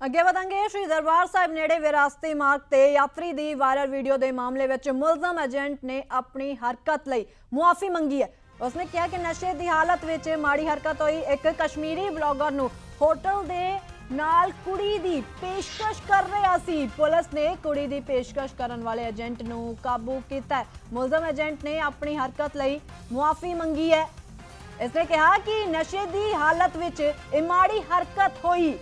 ਅੱਗੇ ਵਧਾਂਗੇ। ਸ਼੍ਰੀ ਦਰਬਾਰ ਸਾਹਿਬ ਨੇੜੇ ਵਿਰਾਸਤੀ ਮਾਰਗ ਤੇ ਯਾਤਰੀ ਦੀ ਵਾਇਰਲ ਵੀਡੀਓ ਦੇ ਮਾਮਲੇ ਵਿੱਚ ਮੁਲਜ਼ਮ ਏਜੰਟ ਨੇ ਆਪਣੀ ਹਰਕਤ ਲਈ ਮੁਆਫੀ ਮੰਗੀ ਹੈ। ਉਸਨੇ ਕਿਹਾ ਕਿ ਨਸ਼ੇ ਦੀ ਹਾਲਤ ਵਿੱਚ ਮਾੜੀ ਹਰਕਤ ਹੋਈ। ਇੱਕ ਕਸ਼ਮੀਰੀ ਬਲੌਗਰ ਨੂੰ ਹੋਟਲ ਦੇ ਨਾਲ ਕੁੜੀ ਦੀ ਪੇਸ਼ਕਸ਼ ਕਰ ਰਿਹਾ ਸੀ। ਪੁਲਿਸ ਨੇ ਕੁੜੀ ਦੀ ਪੇਸ਼ਕਸ਼ ਕਰਨ ਵਾਲੇ ਏਜੰਟ ਨੂੰ ਕਾਬੂ ਕੀਤਾ ਮੁਲਜ਼ਮ ਏਜੰਟ ਨੇ ਆਪਣੀ ਹਰਕਤ ਲਈ ਮੁਆਫੀ ਮੰਗੀ ਹੈ। ਇਸਨੇ ਕਿਹਾ ਕਿ ਨਸ਼ੇ ਦੀ ਹਾਲਤ ਵਿੱਚ ਇਹ ਮਾੜੀ ਹਰਕਤ ਹੋਈ।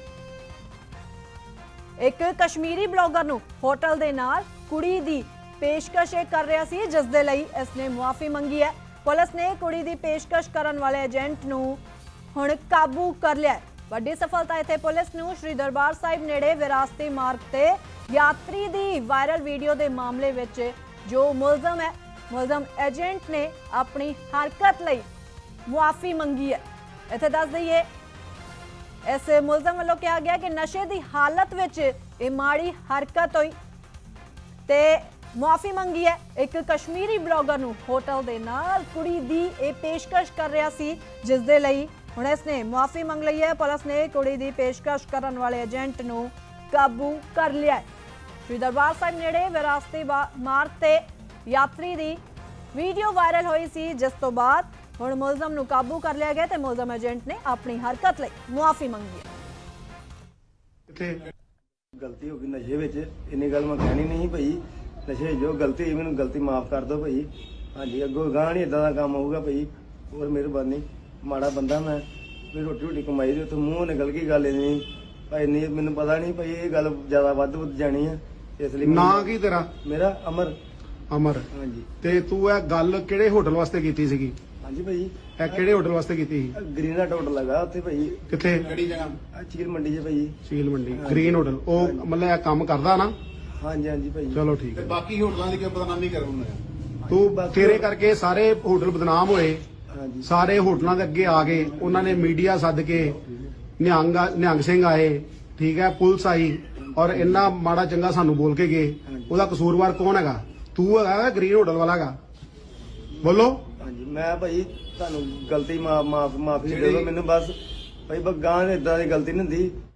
ਇੱਕ ਕਸ਼ਮੀਰੀ ਬਲੌਗਰ ਨੂੰ ਹੋਟਲ ਦੇ ਨਾਲ ਕੁੜੀ ਦੀ ਪੇਸ਼ਕਸ਼ ਕਰ ਰਿਹਾ ਸੀ, ਜਿਸ ਦੇ ਲਈ ਇਸਨੇ ਮੁਆਫੀ ਮੰਗੀ ਹੈ। ਪੁਲਿਸ ਨੇ ਕੁੜੀ ਦੀ ਪੇਸ਼ਕਸ਼ ਕਰਨ ਵਾਲੇ ਏਜੰਟ ਨੂੰ ਹੁਣ ਕਾਬੂ ਕਰ ਲਿਆ ਵੱਡੀ ਸਫਲਤਾ ਇੱਥੇ ਪੁਲਿਸ ਨੂੰ ਸ਼੍ਰੀ ਦਰਬਾਰ ਸਾਹਿਬ ਨੇੜੇ ਵਿਰਾਸਤੀ ਮਾਰਗ ਤੇ ਯਾਤਰੀ ਦੀ ਵਾਇਰਲ ਵੀਡੀਓ ਦੇ ਮਾਮਲੇ ਵਿੱਚ ਜੋ ਮੁਲਜ਼ਮ ਹੈ, ਮੁਲਜ਼ਮ ਏਜੰਟ ਨੇ ਆਪਣੀ ਹਰਕਤ ਲਈ ਮੁਆਫੀ ਮੰਗੀ ਹੈ। ਇੱਥੇ ਦੱਸ ਦਈਏ ਇਸ ਮੁਲਜ਼ਮ ਵੱਲੋਂ ਕਿਹਾ ਗਿਆ ਕਿ ਨਸ਼ੇ ਦੀ ਹਾਲਤ ਵਿੱਚ ਇਹ ਮਾੜੀ ਹਰਕਤ ਹੋਈ। ਤੇ ਮੁਆਫੀ ਮੰਗੀ ਹੈ। ਇੱਕ ਕਸ਼ਮੀਰੀ ਬਲੌਗਰ ਨੂੰ ਹੋਟਲ ਦੇ ਨਾਲ ਕੁੜੀ ਦੀ ਇਹ ਪੇਸ਼ਕਸ਼ ਕਰ ਰਿਹਾ ਸੀ, ਜਿਸ ਦੇ ਲਈ ਹੁਣ ਇਸਨੇ ਮੁਆਫੀ ਮੰਗ ਲਈ ਹੈ। ਪੁਲਿਸ ਨੇ ਕੁੜੀ ਦੀ ਪੇਸ਼ਕਸ਼ ਕਰਨ ਵਾਲੇ ਏਜੰਟ ਨੂੰ ਕਾਬੂ ਕਰ ਲਿਆ ਹੈ। ਸ਼੍ਰੀ ਦਰਬਾਰ ਸਾਹਿਬ ਨੇੜੇ ਵਿਰਾਸਤੀ ਬਾ- ਮਾਰਗ ਤੇ ਯਾਤਰੀ ਦੀ ਵੀਡੀਓ ਵਾਇਰਲ ਹੋਈ ਸੀ, ਜਿਸ ਤੋਂ ਬਾਅਦ ਹੁਣ ਮੁਲਜ਼ਮ ਨੂੰ ਕਾਬੂ ਕਰ ਲਿਆ ਗਿਆ ਤੇ ਮੁਲਜ਼ਮ ਏਜੰਟ ਨੇ ਆਪਣੀ ਹਰਕਤ ਲਈ ਮੁਆਫੀ ਮੰਗੀ ਹੈ। ਗਲਤੀ ਹੋ ਗਈ ਨਸ਼ੇ ਵਿੱਚ। ਇੰਨੀ ਗੱਲ ਮੈਂ ਕਹਿਣੀ ਨਹੀਂ ਭਾਈ। ਨਸ਼ੇ ਜੋ ਗਲਤੀ ਹੋਈ ਮੈਨੂੰ ਗਲਤੀ ਮਾਫ ਕਰ ਦਿਓ ਭਾਈ। ਹਾਂਜੀ ਅੱਗੋਂ ਗਾਂ ਨਹੀਂ ਇਦਾਂ ਦਾ ਕੰਮ ਹੋਊਗਾ ਭਾਈ। ਹੋਰ ਮਿਹਰਬਾਨੀ। ਮਾੜਾ ਬੰਦਾ ਮੈਂ। ਵੀ ਰੋਟੀ ਰੋਟੀ ਕਮਾਈ ਦੇ ਉੱਤੇ ਮੂੰਹ ਨਿਕਲ ਗਈ ਗੱਲ ਨਹੀਂ ਭਾਈ ਨਹੀਂ ਮੈਨੂੰ ਪਤਾ ਨਹੀਂ ਭਾਈ ਇਹ ਗੱਲ ਜ਼ਿਆਦਾ ਵੱਧ ਵੱਧ ਜਾਣੀ ਆ। ਇਸ ਲਈ ਨਾਂ ਕੀ ਤੇਰਾ? ਮੇਰਾ ਅਮਰ। ਅਮਰ। ਹਾਂਜੀ। ਤੇ ਤੂੰ ਇਹ ਗੱਲ ਕਿਹੜੇ ਹੋਟਲ ਵਾਸਤੇ ਕੀਤੀ ਸੀਗੀ? ਹਾਂਜੀ ਭਾਈ। ਇਹ ਕਿਹੜੇ ਹੋਟਲ ਵਾਸਤੇ ਕੀਤੀ ਸੀ? ਗ੍ਰੀਨਾ ਟੋਟ ਲਗਾ ਉੱਥੇ ਭਾਈ। ਕਿੱਥੇ? ਆ ਚੀਰ ਮੰਡੀ 'ਚ ਭਾਈ। ਸੀਲ ਮੰਡੀ ਗ੍ਰੀਨ ਹੋਟਲ ਉਹ ਮਤਲਬ ਇਹ ਕੰਮ ਕਰਦਾ ਨਾ? ਹਾਂਜੀ ਹਾਂਜੀ ਭਾਈ। ਚਲੋ ਠੀਕ ਤੇ ਹੈ ਬਾਕੀ ਹੋਟਲਾਂ ਦੀ ਕਿਉਂ ਬਦਨਾਮੀ ਕਰੂੰਗਾ ਤੂੰ ਤੇਰੇ ਕਰਕੇ ਸਾਰੇ ਹੋਟਲ ਬਦਨਾਮ ਹੋਏ। ਹਾਂਜੀ। ਸਾਰੇ ਹੋਟਲਾਂ ਦੇ ਅੱਗੇ ਆ ਗਏ। ਉਹਨਾਂ ਨੇ ਮੀਡੀਆ ਸੱਦ ਕੇ ਨਿਹੰਗ ਨਿਹੰਗ ਸਿੰਘ ਆਏ। ਠੀਕ ਹੈ ਪੁਲਿਸ ਆਈ ਔਰ ਇੰਨਾ ਮਾੜਾ ਚੰਗਾ ਸਾਨੂੰ ਬੋਲ ਕੇ ਗਏ। ਉਹਦਾ ਕਸੂਰਵਾਰ ਕੌਣ ਹੈਗਾ? ਤੂੰ ਹੈਗਾ ਗ੍ਰੀਨ ਹੋਟਲ ਵਾਲਾ ਹੈਗਾ। ਬੋਲੋ। ਹਾਂਜੀ। ਮੈਂ ਭਾਈ ਤੁਹਾਨੂੰ ਗਲਤੀ ਮਾਫ ਮਾਫੀ ਦੇ ਦਿਓ ਮੈਨੂੰ ਬਸ ਭਾਈ ਬਗਾਂ ਇਦਾਂ ਦੀ ਗਲਤੀ ਨਹੀਂ ਹੁੰਦੀ।